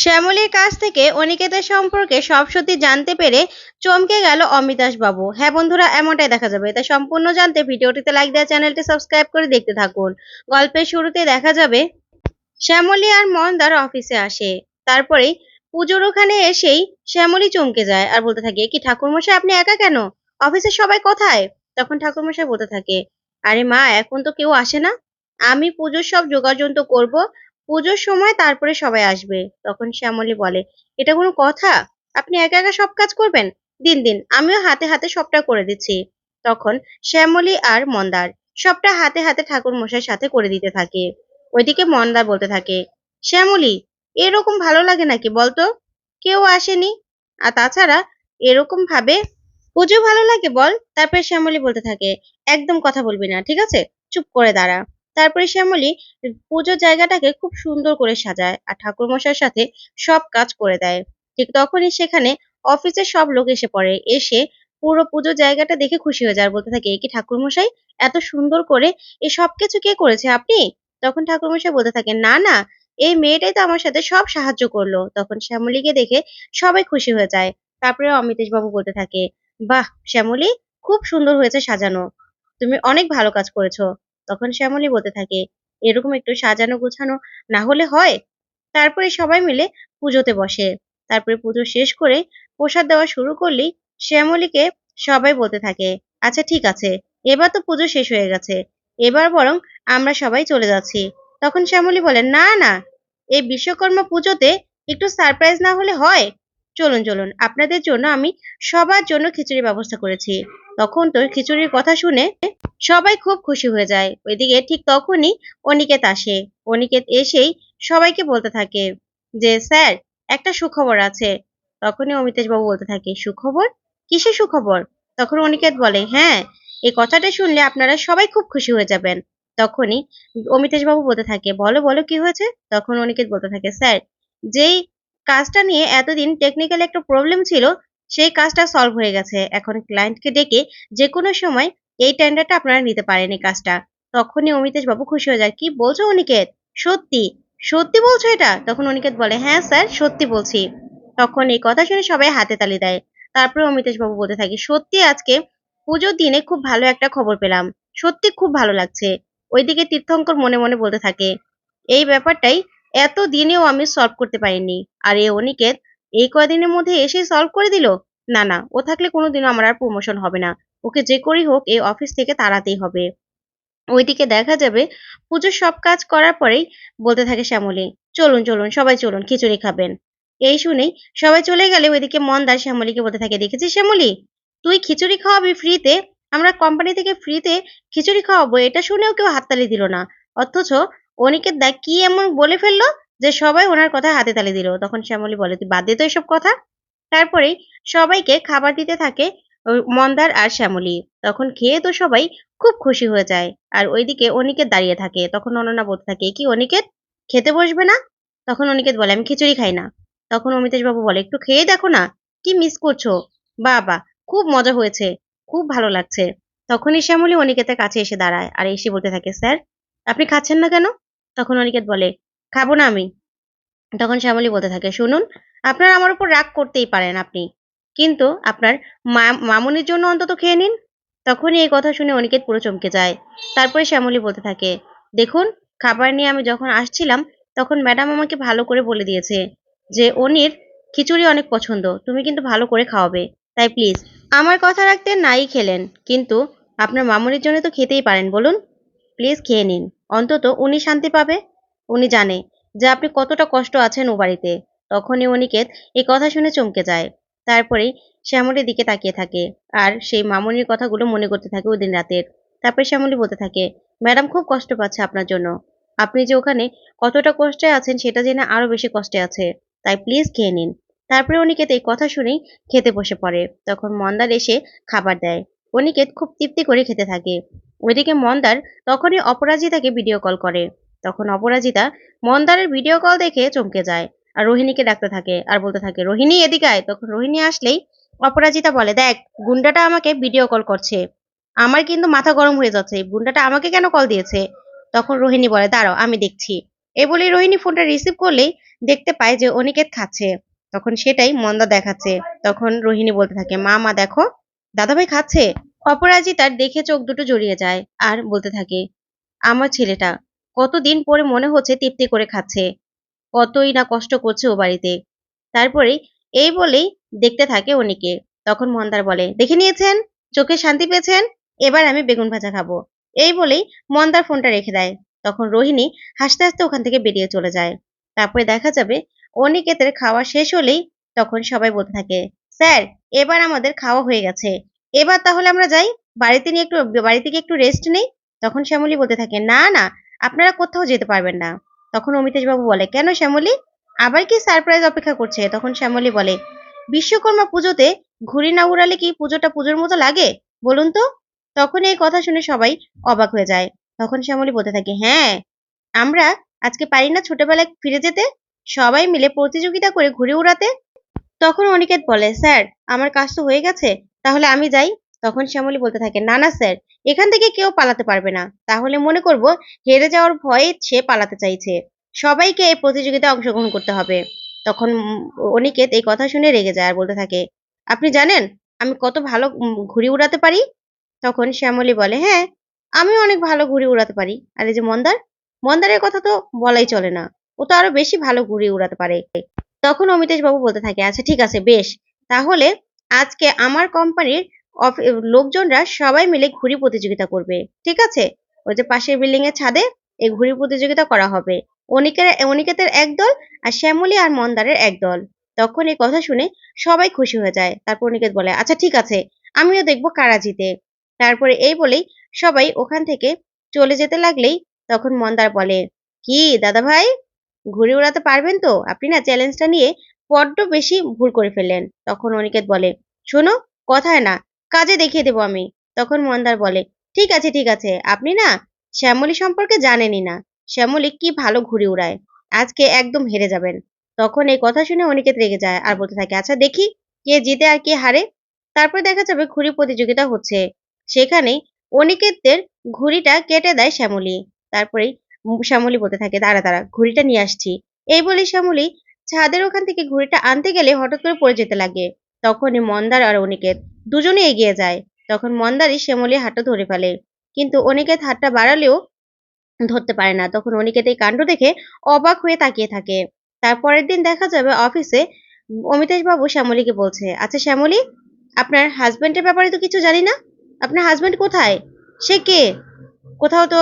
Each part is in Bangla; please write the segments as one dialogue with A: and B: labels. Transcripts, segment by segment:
A: শ্যামলীর কাছ থেকে অনিকেতের সম্পর্কে সব সত্যি জানতে পেরে চমকে গেল অমিতাভ বাবু হ্যাঁ বন্ধুরা, এমনটাই দেখা যাবে। তাই সম্পূর্ণ জানতে ভিডিওটিতে লাইক দেওয়া চ্যানেলটি সাবস্ক্রাইব করে দেখতে থাকুন। গল্পের শুরুতে দেখা যাবে, শ্যামলী আর মন্দার অফিসে আসে। তারপরে পুজোর ওখানে এসেই শ্যামলী চমকে যায় আর বলতে থাকে কি ঠাকুরমশাই, আপনি একা কেন? অফিসের সবাই কোথায়? তখন ঠাকুরমশাই বলতে থাকে, আরে মা, এখন তো কেউ আসে না। আমি পুজোর সব যোগাযন্ত্র করব। পুজোর সময় তারপরে সবাই আসবে। তখন শ্যামলী বলে, এটা কোনো কথা? আপনি একা একা সব কাজ করবেন? দিন দিন, আমিও হাতে হাতে সবটা করে দিচ্ছি। তখন শ্যামলী আর মন্দার সবটা হাতে হাতে ঠাকুর মশাইয়ের সাথে করে দিতে থাকে। ওইদিকে মন্দার বলতে থাকে, শ্যামলী, এরকম ভালো লাগে নাকি বলতো? কেউ আসেনি? আর তাছাড়া এরকম ভাবে, পুজো ভালো লাগে বল? তারপরে শ্যামলী বলতে থাকে, একদম কথা বলবি না, ঠিক আছে? চুপ করে দাঁড়া। তারপরে শ্যামলী পুজোর জায়গাটাকে খুব সুন্দর করে সাজায় আর ঠাকুরমশাইয়ের সাথে সব কাজ করে দেয়। ঠিক তখনই সেখানে অফিসের সব লোক এসে পড়ে। এসে পুরো পুজোর জায়গাটা দেখে খুশি হয়ে যায় বলতে থাকে, "এ কি ঠাকুরমশাই, এত সুন্দর করে এ সব কিছু কে করেছে আপনি? তখন ঠাকুরমশাই বলতে থাকে, না না এই মেয়েটাই তো আমার সাথে সব সাহায্য করল। তখন শ্যামলীকে দেখে সবাই খুশি হয়ে যায়। তারপরে অমিতেশ বাবু বলতে থাকে, বাহ, শ্যামলী, খুব সুন্দর হয়েছে সাজানো। তুমি অনেক ভালো কাজ করেছ। তখন শ্যামলী বলতে থাকে, এরকম একটু সাজানো গোছানো না হলে হয়? তারপরে সবাই মিলে পুজোতে বসে। তারপরে পুজো শেষ করে প্রসাদ দেওয়া শুরু করলেই শ্যামলীকে সবাই বলতে থাকে আচ্ছা ঠিক আছে, এবার তো পুজো শেষ হয়ে গেছে, এবার বরং আমরা সবাই চলে যাচ্ছি। তখন শ্যামলী বলে, না না, এই বিশ্বকর্মা পুজোতে একটু সারপ্রাইজ না হলে হয়? চলুন চলুন, আপনাদের জন্য আমি সবার জন্য খিচুড়ির ব্যবস্থা করেছি। তখন তো খিচুড়ির কথা শুনে সবাই খুব খুশি হয়ে যায়। ওইদিকে ঠিক তখনই অনিকেত আসে। অনিকেত এসেই সবাইকে বলতে থাকে যে, স্যার, একটা সুখবর আছে। তখনই অমিতেশ বাবু বলতে থাকে, সুখবর? কিসের সুখবর? তখন অনিকেত বলে হ্যাঁ এই কথাটা শুনলে আপনারা সবাই খুব খুশি হয়ে যাবেন। তখনই অমিতেশ বাবু বলতে থাকে, বলো বলো, কি হয়েছে? তখন অনিকেত বলতে থাকে, স্যার, যেই কাজটা নিয়ে এতদিন টেকনিক্যাল একটা প্রবলেম ছিল সেই কাজটা সলভ হয়ে গেছে। এখন ক্লায়েন্টকে ডেকে যে কোনো সময় এই টেন্ডারটা আপনারা নিতে পারেন এই কাজটা। তখনই অমিতেশ বাবু খুশি হয়ে যায়, কি বলছো অনিকেত? সত্যি? সত্যি বলছো এটা? তখন অনিকেত বলে হ্যাঁ স্যার সত্যি বলছি। তখন এই কথা শুনে সবাই হাতে তালি দেয়। তারপরে অমিতেশ বাবু বলতে থাকে, সত্যি আজকে পুজোর দিনে খুব ভালো একটা খবর পেলাম। সত্যি খুব ভালো লাগছে। ওইদিকে তীর্থঙ্কর মনে মনে বলতে থাকে, এই ব্যাপারটাই এত দিনেও আমি সলভ করতে পারিনি। আর এই অনিকেত এই কয়দিনের মধ্যে এসে সলভ করে দিল? না না, ও থাকলে কোনোদিনও আমার আর প্রমোশন হবে না। ওকে যে করেই হোক, এই অফিস থেকে তাড়াতেই হবে। ওইদিকে দেখা যাবে, পুজোর সব কাজ করার পরেই বলতে থাকে শ্যামলী, চলুন চলুন, সবাই চলুন, খিচুড়ি খাবেন। এই শুনেই সবাই চলে গেলে ওইদিকে মন্দার শ্যামলীকে বলতে থাকে, দেখেছিস শ্যামলী? তুই খিচুড়ি খাওয়াবি ফ্রিতে আমরা কোম্পানি থেকে ফ্রিতে খিচুড়ি খাওয়াবো, এটা শুনেও কেউ হাততালি দিল না। অথচ অনিকেত দেখ কি এমন বলে ফেলল? যে সবাই ওনার কথা হাতে তালি দিল। তখন শ্যামলী বলে, তুই বাদ দে তো এসব কথা? তারপরেই সবাইকে খাবার দিতে থাকে মন্দার আর শ্যামলী। তখন খেয়ে তো সবাই খুব খুশি হয়ে যায়। আর ওইদিকে অনিকেত দাঁড়িয়ে থাকে। তখন অনন্যা বলতে থাকে, কি অনিকেত? খেতে বসবে না? তখন অনিকেত বলে, আমি খিচুড়ি খাই না। তখন অমিতেশ বাবু বলে, একটু খেয়ে দেখো না, কি মিস করছ? বাবা, খুব মজা হয়েছে, খুব ভালো লাগছে। তখনই শ্যামলী অনিকেতের কাছে এসে দাঁড়ায়। আর এসে বলতে থাকে, স্যার, আপনি খাচ্ছেন না কেন? তখন অনিকেত বলে খাব না আমি। তখন শ্যামলী বলতে থাকে, শুনুন, আপনার আমার উপর রাগ করতেই পারেন আপনি, কিন্তু আপনার মামুনির জন্য অন্তত খেয়ে নিন। তখনই এই কথা শুনে অনিকেত পুরো চমকে যায়। তারপরে শ্যামলী বলতে থাকে, দেখুন, খাবার নিয়ে আমি যখন আসছিলাম, তখন ম্যাডাম আমাকে ভালো করে বলে দিয়েছে যে, অনির খিচুড়ি অনেক পছন্দ, তুমি কিন্তু ভালো করে খাওয়াবে, তাই প্লিজ আমার কথা রাখতে নাই খেলেন, কিন্তু আপনার মামুনির জন্য তো খেতেই পারেন, বলুন। প্লিজ খেয়ে নিন, অন্তত উনি শান্তি পাবে। উনি জানে যে আপনি কতটা কষ্ট আছেন ও বাড়িতে। তখনই অনিকেত এই কথা শুনে চমকে যায়। তারপরেই শ্যামলীর দিকে তাকিয়ে থাকে আর সেই মামনির কথাগুলো মনে করতে থাকে ওই দিন রাতের। তারপরে শ্যামলী বলতে থাকে, ম্যাডাম, খুব কষ্ট পাচ্ছে আপনার জন্য। আপনি যে ওখানে কতটা কষ্টে আছেন সেটা জেনে আরও বেশি কষ্টে আছে। তাই প্লিজ খেয়ে নিন। তারপরে অনিকেত এই কথা শুনেই খেতে বসে পড়ে। তখন মন্দার এসে খাবার দেয়। অনিকেত খুব তৃপ্তি করে খেতে থাকে। ওইদিকে মন্দার তখনই অপরাজিতাকে ভিডিও কল করে। তখন অপরাজিতা মন্দারের ভিডিও কল দেখে চমকে যায় আর রোহিণীকে ডাকতে থাকে আর বলতে থাকে, রোহিণী এদিকে আয়। তখন রোহিণী আসলেই অপরাজিতা বলে, দেখ, গুন্ডাটা আমাকে ভিডিও কল করছে। আমার কিন্তু মাথা গরম হয়ে যাচ্ছে। গুন্ডাটা আমাকে কেন কল দিয়েছে? তখন রোহিণী বলে, দাঁড়াও, আমি দেখছি। এই বলে রোহিণী ফোনটা রিসিভ করলেই দেখতে পায় যে অনিকেত খাচ্ছে। তখন সেটাই মন্দা দেখাচ্ছে। তখন রোহিণী বলতে থাকে, মা মা, দেখো, দাদাভাই খাচ্ছে? অপরাজিতার দেখে চোখ দুটো জড়িয়ে যায় আর বলতে থাকে, আমার ছেলেটা কতদিন পরে মনে হচ্ছে তৃপ্তি করে খাচ্ছে? কতই না কষ্ট করছে ও বাড়িতে। তারপরে এই বলেই দেখতে থাকে অনিকে। তখন মন্দার বলে, দেখে নিয়েছেন? চোখে শান্তি পেয়েছেন? এবার আমি বেগুন ভাজা খাব। এই বলেই মন্দার ফোনটা রেখে দেয়। তখন রোহিণী হাসতে হাসতে ওখান থেকে বেরিয়ে চলে যায়। তারপরে দেখা যাবে অনিকেতের খাওয়া শেষ হলেই তখন সবাই বলতে থাকে, স্যার, এবার আমাদের খাওয়া হয়ে গেছে। এবার তাহলে আমরা যাই? বাড়িতে নিয়ে একটু বাড়ি থেকে একটু রেস্ট নেই? তখন শ্যামলী বলতে থাকে, না না আপনারা কোথাও যেতে পারবেন না। তখন অমিতেশ বাবু বলে, কেন শ্যামলী? আবার কি সারপ্রাইজ অপেক্ষা করছে? তখন শ্যামলী বলে, বিশ্বকর্মা পুজোতে ঘুড়ি না উড়ালে কি পুজোটা পুজোর মতো লাগে? বলুন তো? তখন এই কথা শুনে সবাই অবাক হয়ে যায়। তখন শ্যামলী বলতে থাকে হ্যাঁ আমরা আজকে পারি না ছোটবেলায় ফিরে যেতে। সবাই মিলে প্রতিযোগিতা করে ঘুরে উড়াতে। তখন অনিকেত বলে, স্যার, আমার কাজ তো হয়ে গেছে। তাহলে আমি যাই। তখন শ্যামলী বলতে থাকে না না স্যার, এখান থেকে কেউ পালাতে পারবে না। তাহলে মনে করব হেরে যাওয়ার ভয়ে সে পালাতে চাইছে। সবাইকে এই প্রতিযোগিতায় অংশগ্রহণ করতে হবে। তখন অনিকেত এই কথা শুনে রেগে যায় আর বলতে থাকে, আপনি জানেন, আমি কত ভালো ঘুড়ি উড়াতে পারি? তখন শ্যামলী বলে হ্যাঁ আমি অনেক ভালো ঘুড়ি উড়াতে পারি। আর এই যে মন্দার, মন্দারের কথা তো বলাই চলে না। ও তো আরও বেশি ভালো ঘুড়ি উড়াতে পারে। তখন অমিতেশ বাবু বলতে থাকে আচ্ছা ঠিক আছে, বেশ। তাহলে আজকে আমার কোম্পানির লোকজনরা সবাই মিলে ঘুড়ি প্রতিযোগিতা করবে। ঠিক আছে? ওই যে পাশের বিল্ডিং এর ছাদে এই ঘুড়ি প্রতিযোগিতা করা হবে। অনিকের, অনিকেতের এক দল আর শ্যামলী আর মন্দারের এক দল। তখন এই কথা শুনে সবাই খুশি হয়ে যায়। তারপর অনিকেত বলে আচ্ছা ঠিক আছে, আমিও দেখব কারা জিতে। তারপরে এই বলেই সবাই ওখান থেকে চলে যেতে লাগলেই তখন মন্দার বলে, কি দাদা ভাই ঘুড়ি উড়াতে পারবেন তো? আপনি না চ্যালেঞ্জটা নিয়ে বড্ড বেশি ভুল করে ফেললেন। তখন অনিকেত বলে, শোনো, কথায় না কাজে দেখিয়ে দেবো আমি। তখন মন্দার বলে, ঠিক আছে ঠিক আছে। আপনি না শ্যামলী সম্পর্কে জানেনই না। শ্যামলী কি ভালো ঘুড়ি উড়ায়। আজকে একদম হেরে যাবেন তখন এই কথা শুনে অনিকেত রেগে যায় আর বলতে থাকে আচ্ছা দেখি কে জিতে আর কে হারে। তারপর দেখা যাবে ঘুড়ি প্রতিযোগিতা হচ্ছে। সেখানেই অনিকেতদের ঘুড়িটা কেটে দেয় শ্যামলী। তারপরেই শ্যামলী বলতে থাকে, দাঁড়া দাঁড়া, ঘুড়িটা নিয়ে আসছি এই বলে শ্যামলী ছাদের ওখান থেকে ঘুড়িটা আনতে গেলে হঠাৎ করে পড়ে যেতে লাগে। তখনই মন্দার আর অনিকেত দুজনে এগিয়ে যায়। তখন মন্দারই শ্যামলী হাতটা ধরে ফেলে। কিন্তু অনিকেত হাতটা বাড়ালেও ধরতে পারে না। তখন অনিকেত এই কাণ্ড দেখে অবাক হয়ে তাকিয়ে থাকে। তারপরের দিন দেখা যাবে অফিসে অমিতেশ বাবু শ্যামলীকে বলছে আচ্ছা শ্যামলী, আপনার হাজবেন্ডের ব্যাপারে তো কিছু জানি না? আপনার হাজবেন্ড কোথায়? সে কে? কোথাও তো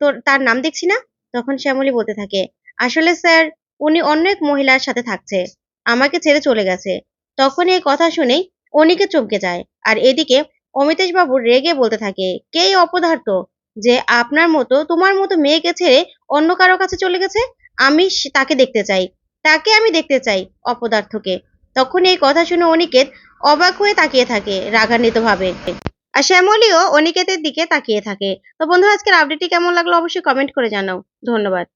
A: তোর, তার নাম দেখছি না? তখন শ্যামলী বলতে থাকে, আসলে স্যার, উনি অন্য এক মহিলার সাথে থাকছে। আমাকে ছেড়ে চলে গেছে। তখন এই কথা শুনেই অনিকে চমকে যায়। আর এদিকে অমিতেশ বাবু রেগে বলতে থাকে, কে অপদার্থ যে আপনার মতো, তোমার মতো মেয়েকে ছেড়ে অন্য কারও কাছে চলে গেছে? আমি তাকে দেখতে চাই। তাকে আমি দেখতে চাই অপদার্থকে। তখন এই কথা শুনে অনিকেত অবাক হয়ে তাকিয়ে থাকে রাগান্বিত ভাবে আর শ্যামলীও অনিকেতের দিকে তাকিয়ে থাকে। তো বন্ধুরা, আজকের আপডেটটি কেমন লাগল অবশ্যই কমেন্ট করে জানাও। ধন্যবাদ।